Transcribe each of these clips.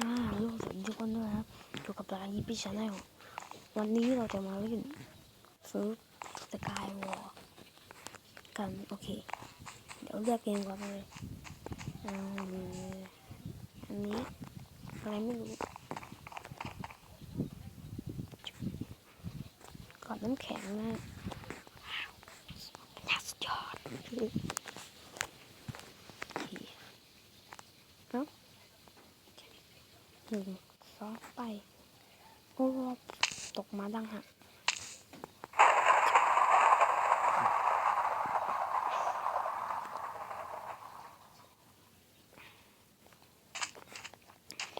อ่าโลกสวัสดีทุกคนด้วยครับอยู่กับรายยิปปี้ชาแนลวันนี้เราจะมาเล่นซิร์ฟสกายวอลกัน โอเค เดี๋ยวเลือกเกมก่อนเลยอันนี้อะไรไม่รู้ก่อนน้ำแข็งนะน่าสุดยอดโอเคเอ้า หนึ่งสองไป โอ้ตกมางหัก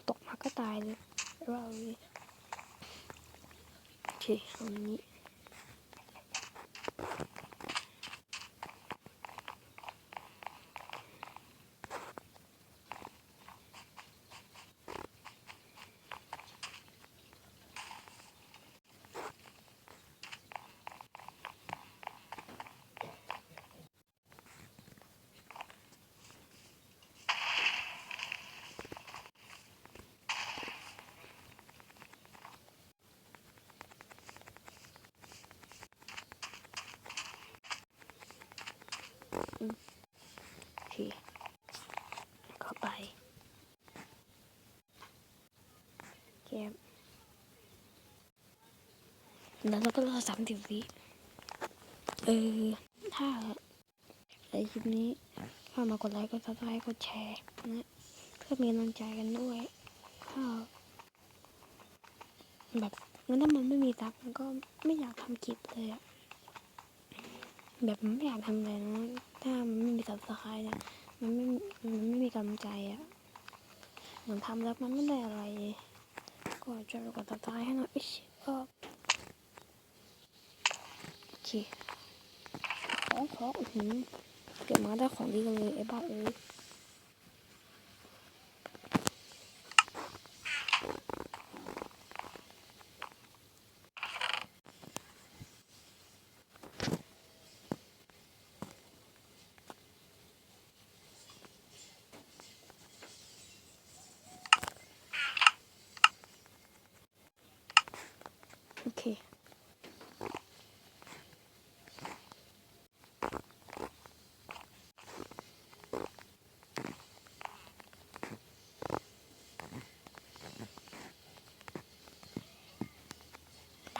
ตกมาก็ตายเลยเราโอเคอันนี้ แล้วเราก็รอสามสิบวิเออ ถ้าไอคลิปนี้เข้ามากดไลค์กดซับสไครต์กดแชร์นะเพื่อมีกำลังใจกันด้วยถ้าแบบงั้นถ้ามันไม่มีตักมันก็ไม่อยากทำคลิปเลยอะแบบไม่อยากทำเลยนะถ้ามันไม่มีซับสไครต์เนี่ยมันไม่มันไม่มีกำลังใจอะเหมือนทำแล้วมันไม่ได้อะไร ก็ช่วยกดซับสไครต์ให้หน่อยก็ เคของของอือหือเก็บมาได้ของดีกันเลยไอ้บ้าเอ้ย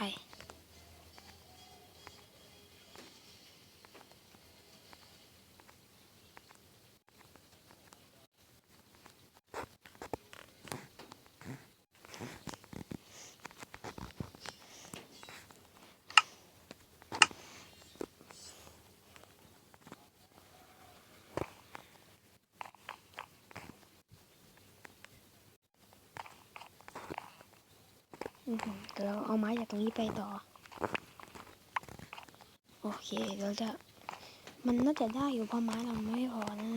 ไป เดี๋ยวเราเอาไม้จากตรงนี้ไปต่อ โอเคเราจะ มันน่าจะได้อยู่เพราะไม้เราไม่พอนะ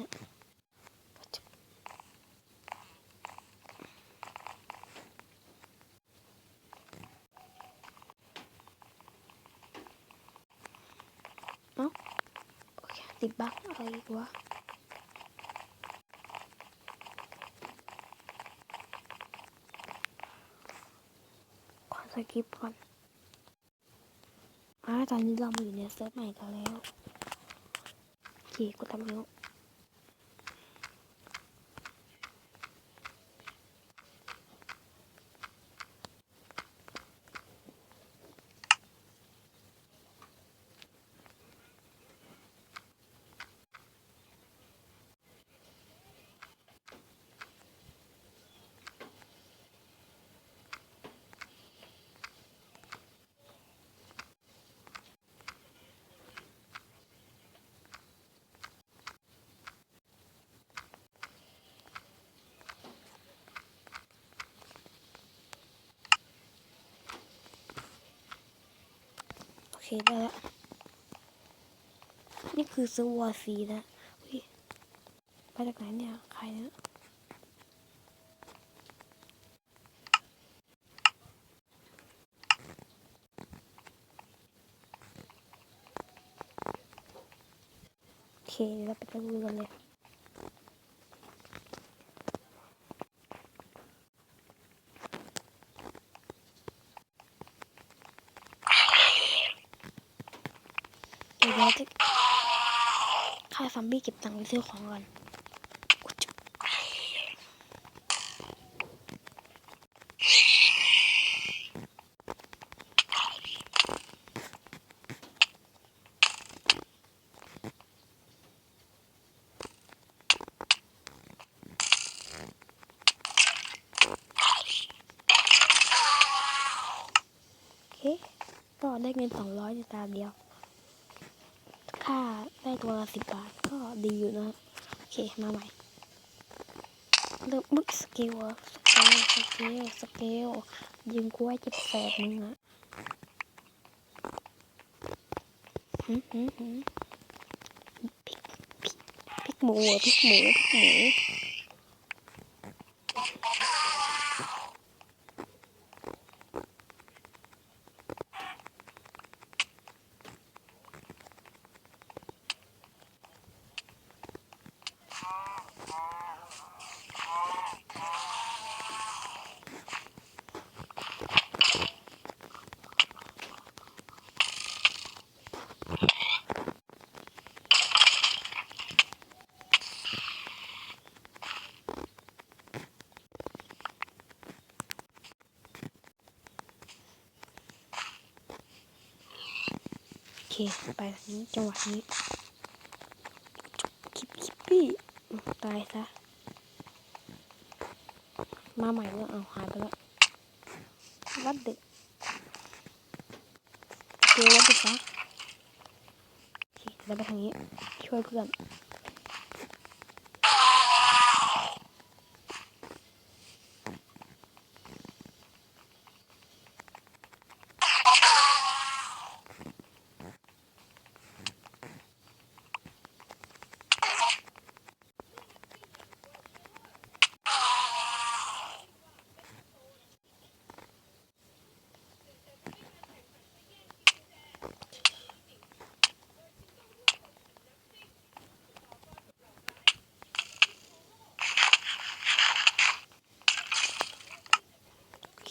เอ้าโอเคติดบั๊กอะไรอีกวะ สกิปก่อนอ่าตอนนี้เรามาอยู่ในเซิร์ฟใหม่กันแล้วโอเคกูทำแล้ว คได้แล้วนี่คือซูวอร์ซีนะอุ๊ยไปจากไหนเนี่ย ใครเนี่ยโอเคเดี๋ยวเราไปดูกันเลย เดี๋ยวจะฆ่าซอมบี้เก็บตังค์ไปซื้อของก่อนโอเคก็ได้เงินสองร้อยในตาเดียว ค่าได้ตัวละสิบบาทก็ดีอยู่นะ โอเค มาใหม่เริ่มบึกสเกลอะสเกลสเกลสเกลยืมกล้วยเจ็บแสบมึงอะหืมหืมหืมพิกพิกพิกหมูพิกหมูพิกหมู เค ไปทางนี้จังหวะนี้คิปคิปปี้ตายซะ มาใหม่แล้วเอาหายไปแล้ววัดเด็กเจอวัดเด็กซะเคเดี๋ยวไปทางนี้ช่วยเพื่อน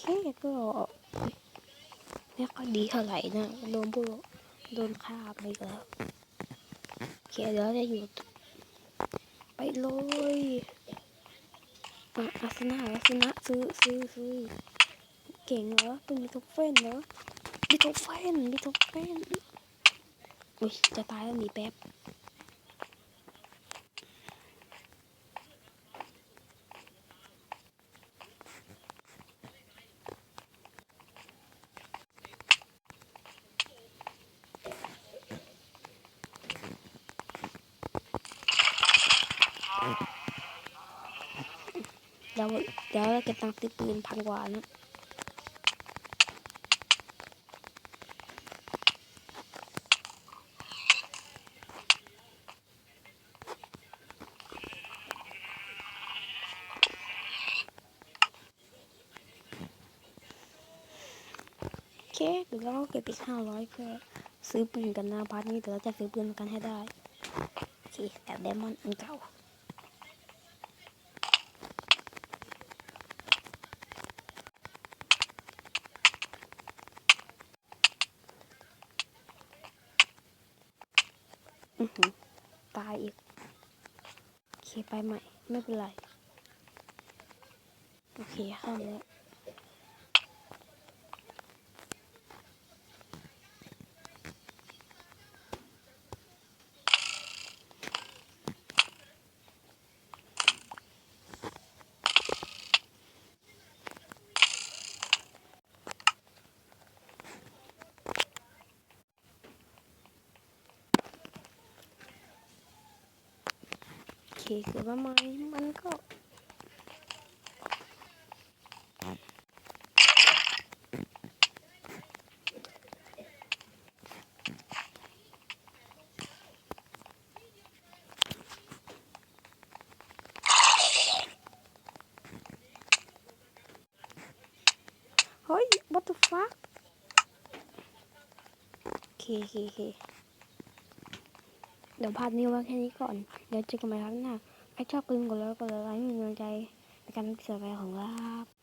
โอเคก็ไม่ค่อยดีเท่าไหร่นะโดนพวกโดนฆ่าไปแล้วโอเคเดี๋ยวจะอยู่ ไปเลยอะอาสนะอาสนะซื้อซื้อซื้อเก่งเหรอเป็นบิโทเฟนเหรอบิโทเฟนบิโทเฟนอุ้ยจะตายแล้วหนีแป๊บ เดี๋ยวเดี๋ยวเก็บตังค์ซื้อปืนพันกว่านะโอเคเดี๋ยวเราเก็บอีกห้าร้อยเพื่อซื้อปืนกันนะพาร์ทนี้เดี๋ยวเราจะซื้อปืนกันให้ได้โอเคแบบเดมอนอันเก่า อือหือ ตายอีกโอเคไปใหม่ ไม่เป็นไร โอเค ข้ามแล้ว โอเคเกิดว่าไม้มันก็เฮ้ย what the fuck โอเคโอ เดี๋ยวพาร์ทนี้ไว้แค่นี้ก่อน เดี๋ยวเจอกันใหม่ครั้งหน้าใครชอบก็ลืมกดไลค์กดไลค์มีกำลังใจในการติดตามของเราครับ